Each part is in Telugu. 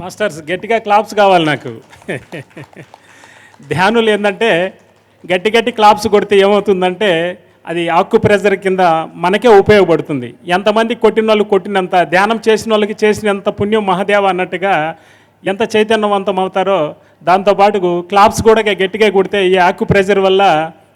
మాస్టర్స్ గట్టిగా క్లాప్స్ కావాలి నాకు. ధ్యానులు ఏంటంటే గట్టి గట్టి క్లాప్స్ కొడితే ఏమవుతుందంటే అది ఆక్కు ప్రెజర్ కింద మనకే ఉపయోగపడుతుంది. ఎంతమంది కొట్టిన వాళ్ళు కొట్టినంత ధ్యానం చేసిన వాళ్ళకి చేసినంత పుణ్యం మహాదేవ అన్నట్టుగా ఎంత చైతన్యవంతం అవుతారో దాంతోపాటు క్లాప్స్ కూడా గట్టిగా కొడితే ఈ ఆక్కు ప్రెజర్ వల్ల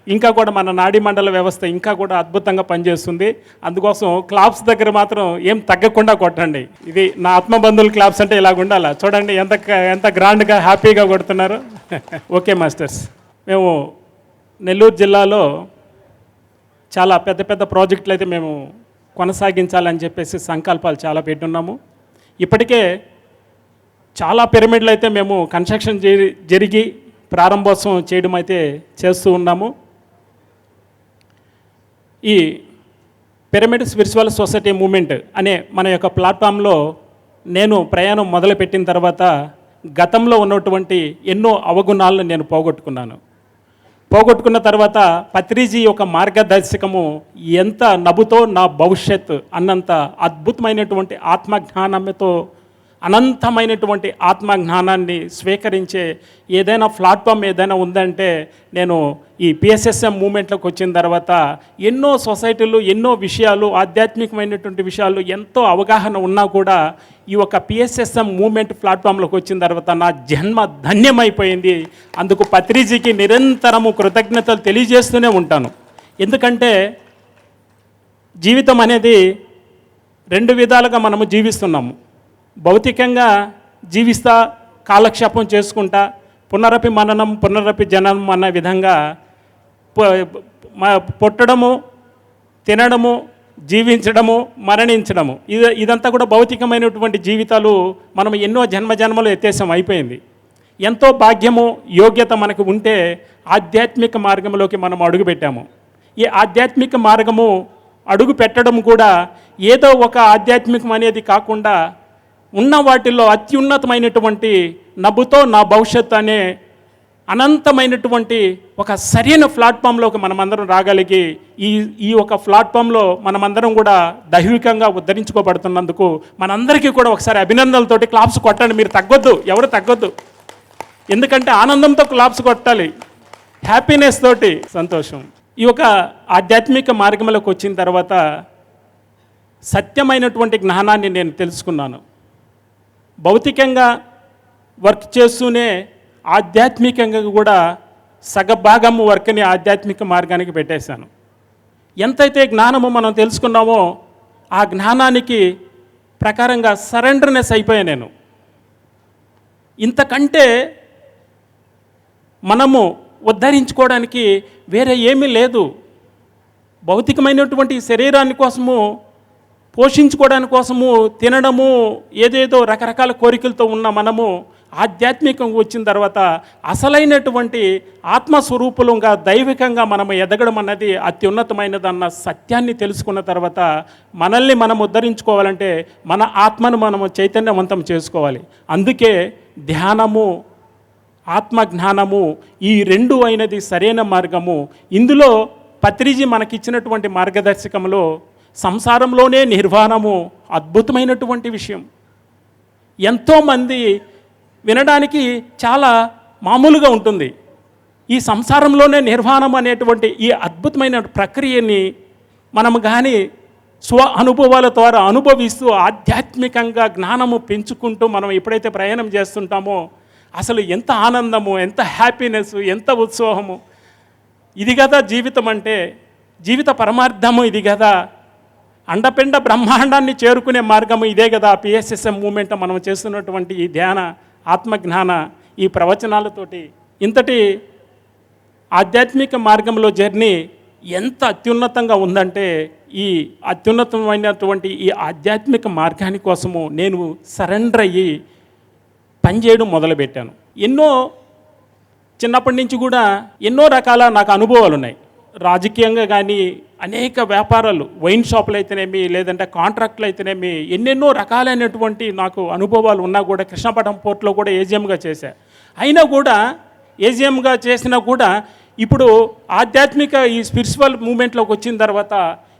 ఇంకా కూడా మన నాడీ మండల వ్యవస్థ ఇంకా కూడా అద్భుతంగా పనిచేస్తుంది. అందుకోసం క్లాప్స్ దగ్గర మాత్రం ఏం తగ్గకుండా కొట్టండి. ఇది నా ఆత్మబంధువుల క్లాప్స్ అంటే ఇలాగ ఉండాలా? చూడండి ఎంత ఎంత గ్రాండ్గా హ్యాపీగా కొడుతున్నారు. Okay masters. మేము నెల్లూరు జిల్లాలో చాలా పెద్ద పెద్ద ప్రాజెక్టులు అయితే మేము కొనసాగించాలని చెప్పేసి సంకల్పాలు చాలా పెట్టున్నాము. ఇప్పటికే చాలా పిరమిడ్లు అయితే మేము కన్స్ట్రక్షన్ జరి- జరిగి ప్రారంభోత్సవం చేయడం అయితే చేస్తూ ఉన్నాము. ఈ పిరమిడ్ స్పిరిచువల్ సొసైటీ మూమెంట్ అనే మన యొక్క ప్లాట్ఫామ్లో నేను ప్రయాణం మొదలుపెట్టిన తర్వాత గతంలో ఉన్నటువంటి ఎన్నో అవగుణాలను నేను పోగొట్టుకున్నాను. పోగొట్టుకున్న తర్వాత పత్రిజీ యొక్క మార్గదర్శకము ఎంత నవ్వుతో నా భవిష్యత్ అన్నంత అద్భుతమైనటువంటి ఆత్మజ్ఞానంతో అనంతమైనటువంటి ఆత్మ జ్ఞానాన్ని స్వీకరించే ఏదైనా ప్లాట్ఫామ్ ఏదైనా ఉందంటే నేను ఈ పిఎస్ఎస్ఎం మూమెంట్లోకి వచ్చిన తర్వాత ఎన్నో సొసైటీలు ఎన్నో విషయాలు ఆధ్యాత్మికమైనటువంటి విషయాలు ఎంతో అవగాహన ఉన్నా కూడా ఈ ఒక పిఎస్ఎస్ఎం మూమెంట్ ప్లాట్ఫామ్లోకి వచ్చిన తర్వాత నా జన్మ ధన్యమైపోయింది. అందుకు పత్రిజీకి నిరంతరము కృతజ్ఞతలు తెలియజేస్తూనే ఉంటాను. ఎందుకంటే జీవితం అనేది రెండు విధాలుగా మనము జీవిస్తున్నాము. భౌతికంగా జీవిస్తా కాలక్షేపం చేసుకుంటా పునరపి మననం పునరపి జననం అన్న విధంగా పుట్టడము తినడము జీవించడము మరణించడము. ఇది ఇదంతా కూడా భౌతికమైనటువంటి జీవితాలు మనం ఎన్నో జన్మ జన్మలు ఎత్తేసాం అయిపోయింది. ఎంతో భాగ్యము యోగ్యత మనకు ఉంటే ఆధ్యాత్మిక మార్గంలోకి మనం అడుగుపెట్టాము ఈ ఆధ్యాత్మిక మార్గము అడుగు పెట్టడం కూడా ఏదో ఒక ఆధ్యాత్మికం అనేది కాకుండా ఉన్న వాటిల్లో అత్యున్నతమైనటువంటి నవ్వుతో నా భవిష్యత్తు అనే అనంతమైనటువంటి ఒక సరైన ప్లాట్ఫామ్లోకి మనమందరం రాగలిగి ఈ ఈ ఒక ప్లాట్ఫామ్లో మనమందరం కూడా దైవికంగా ఉద్ధరించుకోబడుతున్నందుకు మనందరికీ కూడా ఒకసారి అభినందనలతోటి క్లాప్స్ కొట్టండి. మీరు తగ్గొద్దు. ఎవరు తగ్గొద్దు. ఎందుకంటే ఆనందంతో క్లాప్స్ కొట్టాలి. హ్యాపీనెస్ తోటి. సంతోషం. ఈ యొక్క ఆధ్యాత్మిక మార్గంలోకి వచ్చిన తర్వాత సత్యమైనటువంటి జ్ఞానాన్ని నేను తెలుసుకున్నాను. భౌతికంగా వర్క్ చేస్తూనే ఆధ్యాత్మికంగా కూడా సగభాగం వర్క్ని ఆధ్యాత్మిక మార్గానికి పెట్టేశాను. ఎంతైతే జ్ఞానము మనం తెలుసుకున్నామో ఆ జ్ఞానానికి ప్రకారంగా సరెండర్నెస్ అయిపోయాను నేను. ఇంతకంటే మనము ఉద్ధరించుకోవడానికి వేరే ఏమీ లేదు. భౌతికమైనటువంటి శరీరాన్ని కోసము పోషించుకోవడానికి కోసము తినడము ఏదేదో రకరకాల కోరికలతో ఉన్న మనము ఆధ్యాత్మికంగా వచ్చిన తర్వాత అసలైనటువంటి ఆత్మస్వరూపులంగా దైవికంగా మనం ఎదగడం అన్నది అత్యున్నతమైనదన్న సత్యాన్ని తెలుసుకున్న తర్వాత మనల్ని మనం ఉద్ధరించుకోవాలంటే మన ఆత్మను మనము చైతన్యవంతం చేసుకోవాలి. అందుకే ధ్యానము ఆత్మ జ్ఞానము ఈ రెండు అయినది సరైన మార్గము. ఇందులో పత్రిజీ మనకిచ్చినటువంటి మార్గదర్శకంలో సంసారంలోనే నిర్వాణము అద్భుతమైనటువంటి విషయం. ఎంతోమంది వినడానికి చాలా మామూలుగా ఉంటుంది. ఈ సంసారంలోనే నిర్వాణం అనేటువంటి ఈ అద్భుతమైన ప్రక్రియని మనం కానీ స్వ అనుభవాల ద్వారా అనుభవిస్తూ ఆధ్యాత్మికంగా జ్ఞానము పెంచుకుంటూ మనం ఎప్పుడైతే ప్రయాణం చేస్తుంటామో అసలు ఎంత ఆనందము ఎంత హ్యాపీనెస్ ఎంత ఉత్సాహము. ఇది కదా జీవితం అంటే జీవిత పరమార్థము ఇది కదా. అండపిండ బ్రహ్మాండాన్ని చేరుకునే మార్గము ఇదే కదా పిఎస్ఎస్ఎం మూమెంట్ మనం చేస్తున్నటువంటి ఈ ధ్యాన ఆత్మజ్ఞాన ఈ ప్రవచనాలతోటి. ఇంతటి ఆధ్యాత్మిక మార్గంలో జర్నీ ఎంత అత్యున్నతంగా ఉందంటే ఈ అత్యున్నతమైనటువంటి ఈ ఆధ్యాత్మిక మార్గాని కోసము నేను సరెండర్ అయ్యి పనిచేయడం మొదలుపెట్టాను. ఎన్నో చిన్నప్పటి నుంచి కూడా ఎన్నో రకాల నాకు అనుభవాలు ఉన్నాయి రాజకీయంగా కానీ అనేక వ్యాపారాలు వైన్ షాపులు అయితేనేమి లేదంటే కాంట్రాక్ట్లు అయితేనేమి ఎన్నెన్నో రకాలైనటువంటి నాకు అనుభవాలు ఉన్నా కూడా కృష్ణపట్నం పోర్ట్లో కూడా ఏజిఎంగా చేశా. అయినా కూడా ఏజిఎంగా చేసినా కూడా ఇప్పుడు ఆధ్యాత్మిక ఈ స్పిరిచువల్ మూమెంట్లోకి వచ్చిన తర్వాత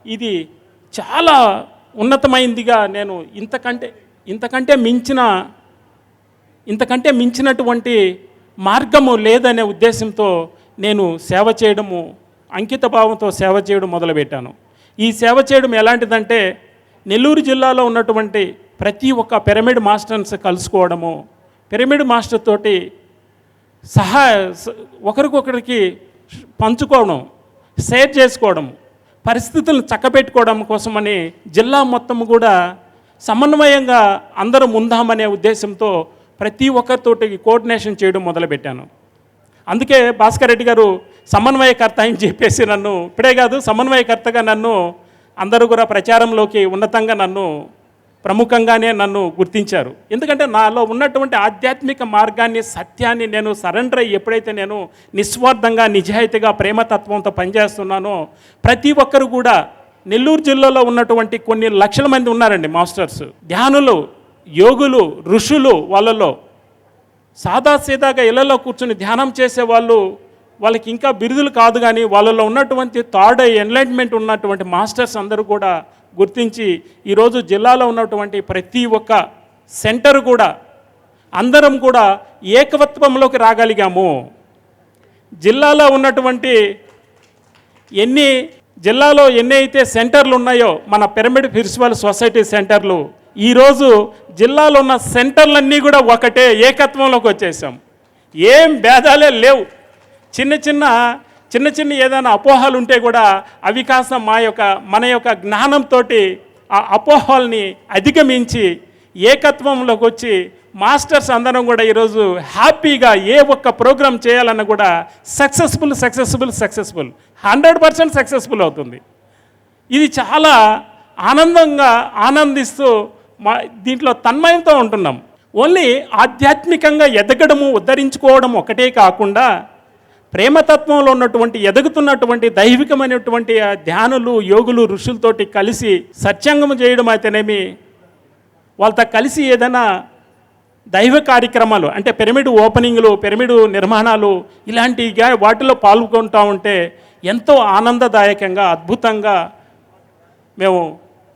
ఇది చాలా ఉన్నతమైందిగా నేను ఇంతకంటే ఇంతకంటే మించిన ఇంతకంటే మించినటువంటి మార్గము లేదనే ఉద్దేశంతో నేను సేవ చేయడము అంకిత భావంతో సేవ చేయడం మొదలుపెట్టాను. ఈ సేవ చేయడం ఎలాంటిదంటే నెల్లూరు జిల్లాలో ఉన్నటువంటి ప్రతి ఒక్క పిరమిడ్ మాస్టర్స్ కలుసుకోవడము. పిరమిడ్ మాస్టర్ తోటి సహాయ ఒకరికొకరికి పంచుకోవడం షేర్ చేసుకోవడం పరిస్థితులను చక్కబెట్టుకోవడం కోసమని జిల్లా మొత్తం కూడా సమన్వయంగా అందరం ఉందామనే ఉద్దేశంతో ప్రతి ఒక్కరితోటి కోఆర్డినేషన్ చేయడం మొదలుపెట్టాను. అందుకే భాస్కర్ రెడ్డి గారు సమన్వయకర్త అని చెప్పేసి నన్ను ఇప్పుడే కాదు సమన్వయకర్తగా నన్ను అందరూ కూడా ప్రచారంలోకి ఉన్నతంగా నన్ను ప్రముఖంగానే నన్ను గుర్తించారు. ఎందుకంటే నాలో ఉన్నటువంటి ఆధ్యాత్మిక మార్గాన్ని సత్యాన్ని నేను సరెండర్ అయ్యి ఎప్పుడైతే నేను నిస్వార్థంగా నిజాయితీగా ప్రేమతత్వంతో పనిచేస్తున్నానో ప్రతి ఒక్కరు కూడా నెల్లూరు జిల్లాలో ఉన్నటువంటి కొన్ని లక్షల మంది ఉన్నారండి మాస్టర్స్. ధ్యానులు యోగులు ఋషులు వాళ్ళలో. సాదాసీదాగా ఇళ్ళలో కూర్చుని ధ్యానం చేసే వాళ్ళు వాళ్ళకి ఇంకా బిరుదులు కాదు కానీ వాళ్ళలో ఉన్నటువంటి థర్డ్ ఎన్లైట్మెంట్ ఉన్నటువంటి మాస్టర్స్ అందరూ కూడా గుర్తించి ఈరోజు జిల్లాలో ఉన్నటువంటి ప్రతి ఒక్క సెంటర్ కూడా అందరం కూడా ఏకవత్వంలోకి రాగలిగాము. జిల్లాలో ఉన్నటువంటి ఎన్ని జిల్లాలో ఎన్ని అయితే సెంటర్లు ఉన్నాయో మన పిరమిడ్ ప్రిన్సిపల్ సొసైటీ సెంటర్లు ఈరోజు జిల్లాలో ఉన్న సెంటర్లన్నీ కూడా ఒకటే ఏకత్వంలోకి వచ్చేసాం. ఏం భేదాలే లేవు. చిన్న చిన్న చిన్న చిన్న ఏదైనా అపోహలు ఉంటే కూడా అవి కాస్త మా యొక్క మన యొక్క జ్ఞానంతో ఆ అపోహల్ని అధిగమించి ఏకత్వంలోకి వచ్చి మాస్టర్స్ అందరం కూడా ఈరోజు హ్యాపీగా ఏ ఒక్క ప్రోగ్రామ్ చేయాలన్నా కూడా successful successful successful. Hundred percent successful అవుతుంది. ఇది చాలా ఆనందంగా ఆనందిస్తూ మా దీంట్లో తన్మయంతో ఉంటున్నాం. ఓన్లీ ఆధ్యాత్మికంగా ఎదగడము ఉద్ధరించుకోవడం ఒకటే కాకుండా ప్రేమతత్వంలో ఉన్నటువంటి ఎదుగుతున్నటువంటి దైవికమైనటువంటి ధ్యానులు యోగులు ఋషులతోటి కలిసి సత్యంగం చేయడం అయితేనేమి వాళ్ళతో కలిసి ఏదైనా దైవ కార్యక్రమాలు అంటే పిరమిడ్ ఓపెనింగ్లు పిరమిడ్ నిర్మాణాలు ఇలాంటిగా వాటిలో పాల్గొంటూ ఉంటే ఎంతో ఆనందదాయకంగా అద్భుతంగా మేము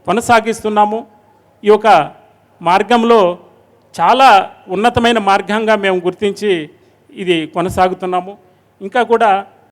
కొనసాగిస్తున్నాము. ఈ యొక్క మార్గంలో చాలా ఉన్నతమైన మార్గంగా మేము గుర్తించి ఇది కొనసాగుతున్నాము. ఇంకా కూడా